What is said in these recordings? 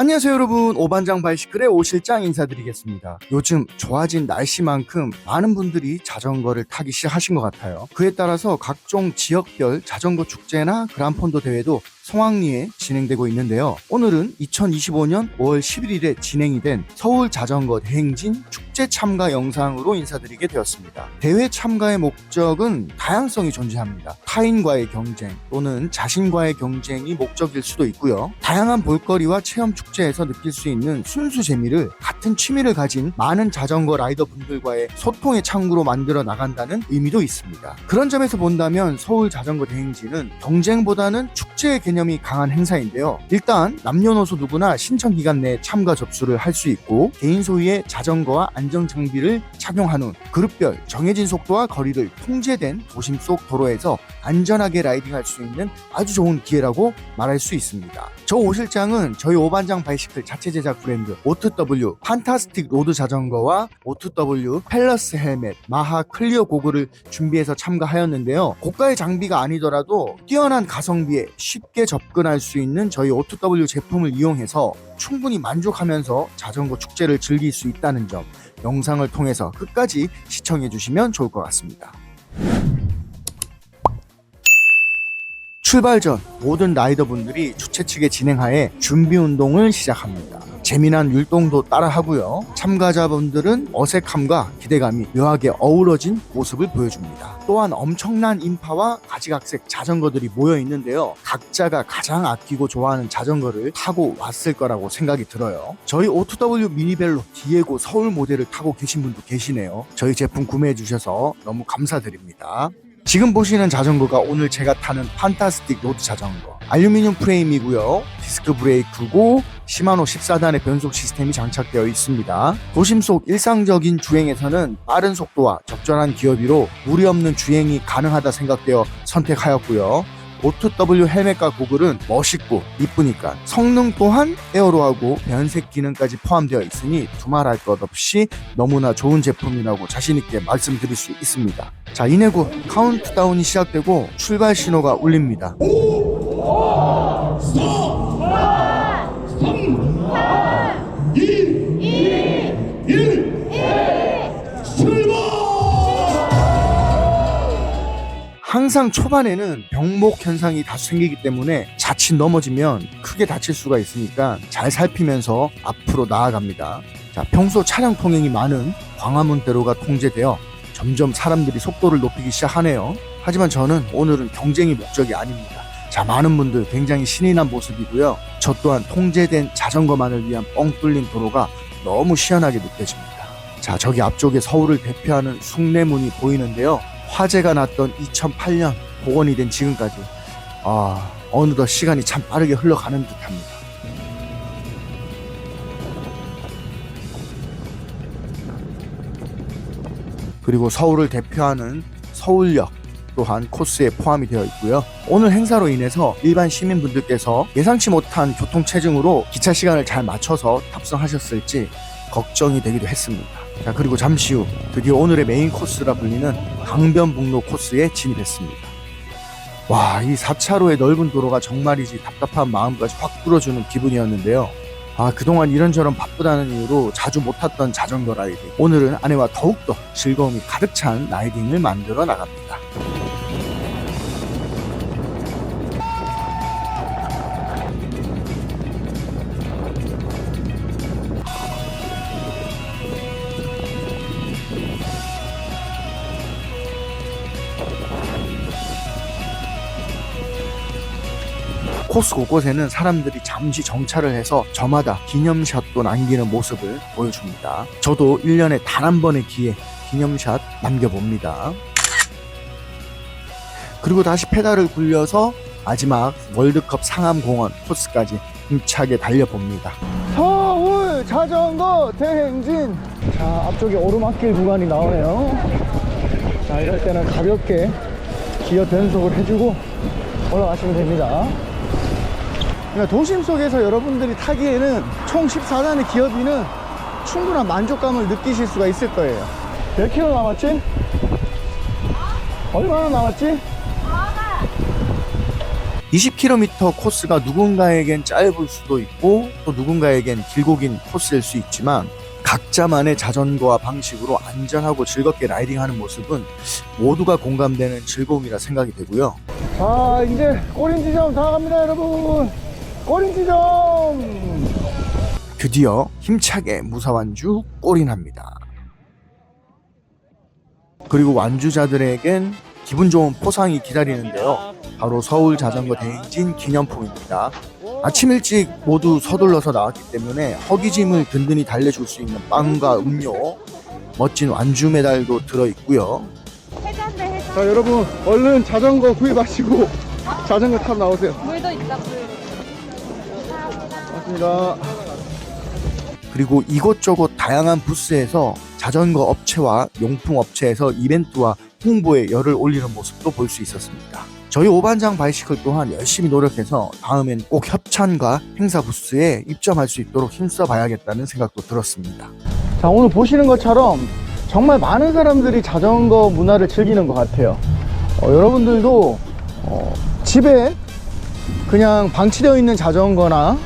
안녕하세요 여러분. 오반장 바이시클의 오실장 인사드리겠습니다. 요즘 좋아진 날씨만큼 많은 분들이 자전거를 타기 시작하신 것 같아요. 그에 따라서 각종 지역별 자전거 축제나 그란폰도 대회도 성황리에 진행되고 있는데요. 오늘은 2025년 5월 11일에 진행이 된 서울 자전거 대행진 축제 참가 영상으로 인사드리게 되었습니다. 대회 참가의 목적은 다양성이 존재합니다. 타인과의 경쟁 또는 자신과의 경쟁이 목적일 수도 있고요. 다양한 볼거리와 체험 축제에서 느낄 수 있는 순수 재미를 같은 취미를 가진 많은 자전거 라이더 분들과의 소통의 창구로 만들어 나간다는 의미도 있습니다. 그런 점에서 본다면 서울 자전거 대행진은 경쟁보다는 축제의 개념이 강한 행사인데요. 일단 남녀노소 누구나 신청 기간 내에 참가 접수를 할 수 있고 개인 소유의 자전거와 안정 장비를 착용한 후 그룹별 정해진 속도와 거리를 통제된 도심 속 도로에서 안전하게 라이딩할 수 있는 아주 좋은 기회라고 말할 수 있습니다. 저 오실장은 저희 오반장 바이시클 자체 제작 브랜드 오투W 판 타스틱 로드 자전거와 오투W 펠러스 헬멧 마하 클리어 고글을 준비해서 참가하였는데요. 고가의 장비가 아니더라도 뛰어난 가성비에 쉽게 접근할 수 있는 저희 오투W 제품을 이용해서 충분히 만족하면서 자전거 축제를 즐길 수 있다는 점 영상을 통해서 끝까지 시청해 주시면 좋을 것 같습니다. 출발 전 모든 라이더분들이 주최 측의 진행하에 준비 운동을 시작합니다. 재미난 율동도 따라하고요. 참가자분들은 어색함과 기대감이 묘하게 어우러진 모습을 보여줍니다. 또한 엄청난 인파와 가지각색 자전거들이 모여 있는데요. 각자가 가장 아끼고 좋아하는 자전거를 타고 왔을 거라고 생각이 들어요. 저희 O2W 미니벨로 디에고 서울 모델을 타고 계신 분도 계시네요. 저희 제품 구매해 주셔서 너무 감사드립니다. 지금 보시는 자전거가 오늘 제가 타는 판타스틱 로드 자전거. 알루미늄 프레임이고요. 디스크 브레이크고 시마노 14단의 변속 시스템이 장착되어 있습니다. 도심 속 일상적인 주행에서는 빠른 속도와 적절한 기어비로 무리 없는 주행이 가능하다 생각되어 선택하였고요 O2W 헬멧과 고글은 멋있고 이쁘니까 성능 또한 에어로하고 변색 기능까지 포함되어 있으니 두말할 것 없이 너무나 좋은 제품이라고 자신있게 말씀드릴 수 있습니다. 자 이내고 카운트다운이 시작되고 출발 신호가 울립니다 항상 초반에는 병목 현상이 다수 생기기 때문에 자칫 넘어지면 크게 다칠 수가 있으니까 잘 살피면서 앞으로 나아갑니다. 자, 평소 차량 통행이 많은 광화문대로가 통제되어 점점 사람들이 속도를 높이기 시작하네요. 하지만 저는 오늘은 경쟁이 목적이 아닙니다. 자, 많은 분들 굉장히 신이 난 모습이고요. 저 또한 통제된 자전거만을 위한 뻥 뚫린 도로가 너무 시원하게 느껴집니다. 자, 저기 앞쪽에 서울을 대표하는 숭례문이 보이는데요. 화재가 났던 2008년 복원이 된 지금까지 아, 어느덧 시간이 참 빠르게 흘러가는 듯합니다. 그리고 서울을 대표하는 서울역 또한 코스에 포함이 되어 있고요. 오늘 행사로 인해서 일반 시민분들께서 예상치 못한 교통 체증으로 기차 시간을 잘 맞춰서 탑승하셨을지 걱정이 되기도 했습니다. 자, 그리고 잠시 후 드디어 오늘의 메인 코스라 불리는 강변북로 코스에 진입했습니다. 와, 이 4차로의 넓은 도로가 정말이지 답답한 마음까지 확 뚫어주는 기분이었는데요. 아, 그동안 이런저런 바쁘다는 이유로 자주 못 탔던 자전거 라이딩. 오늘은 아내와 더욱더 즐거움이 가득 찬 라이딩을 만들어 나갑니다. 코스 곳곳에는 사람들이 잠시 정차를 해서 저마다 기념샷도 남기는 모습을 보여줍니다. 저도 1년에 단 한 번의 기회 기념샷 남겨봅니다. 그리고 다시 페달을 굴려서 마지막 월드컵 상암공원 코스까지 힘차게 달려봅니다. 서울 자전거 대행진. 자, 앞쪽에 오르막길 구간이 나오네요. 자, 이럴 때는 가볍게 기어 변속을 해주고 올라가시면 됩니다. 그러니까 도심 속에서 여러분들이 타기에는 총 14단의 기어비는 충분한 만족감을 느끼실 수가 있을 거예요. 몇 킬로 남았지? 얼마나 남았지? 20km 코스가 누군가에겐 짧을 수도 있고 또 누군가에겐 길고 긴 코스일 수 있지만 각자만의 자전거와 방식으로 안전하고 즐겁게 라이딩하는 모습은 모두가 공감되는 즐거움이라 생각이 되고요. 자 이제 꼬린 지점 다 갑니다 여러분 꼬린 지점 드디어 힘차게 무사완주 꼬린합니다. 그리고 완주자들에겐 기분 좋은 포상이 기다리는데요. 바로 서울 자전거 대행진 기념품입니다. 아침 일찍 모두 서둘러서 나왔기 때문에 허기짐을 든든히 달래줄 수 있는 빵과 음료, 멋진 완주 메달도 들어있고요. 자 여러분 얼른 자전거 구입하시고 자전거 타러 나오세요 물도 있다 물 맞습니다 그리고 이곳저곳 다양한 부스에서 자전거 업체와 용품 업체에서 이벤트와 홍보에 열을 올리는 모습도 볼 수 있었습니다. 저희 오반장 바이시클 또한 열심히 노력해서 다음엔 꼭 협찬과 행사 부스에 입점할 수 있도록 힘써 봐야겠다는 생각도 들었습니다. 자 오늘 보시는 것처럼 정말 많은 사람들이 자전거 문화를 즐기는 것 같아요 어, 여러분들도 어, 집에 그냥 방치되어 있는 자전거나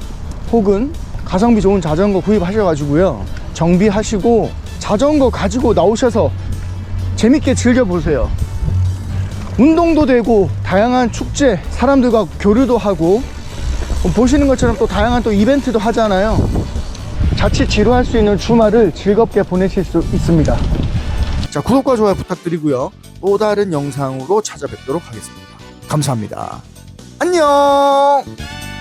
혹은 가성비 좋은 자전거 구입하셔가지고요 정비하시고 자전거 가지고 나오셔서 재밌게 즐겨보세요 운동도 되고 다양한 축제 사람들과 교류도 하고 어, 보시는 것처럼 또 다양한 또 이벤트도 하잖아요 자칫 지루할 수 있는 주말을 즐겁게 보내실 수 있습니다. 자, 구독과 좋아요 부탁드리고요. 또 다른 영상으로 찾아뵙도록 하겠습니다. 감사합니다. 안녕!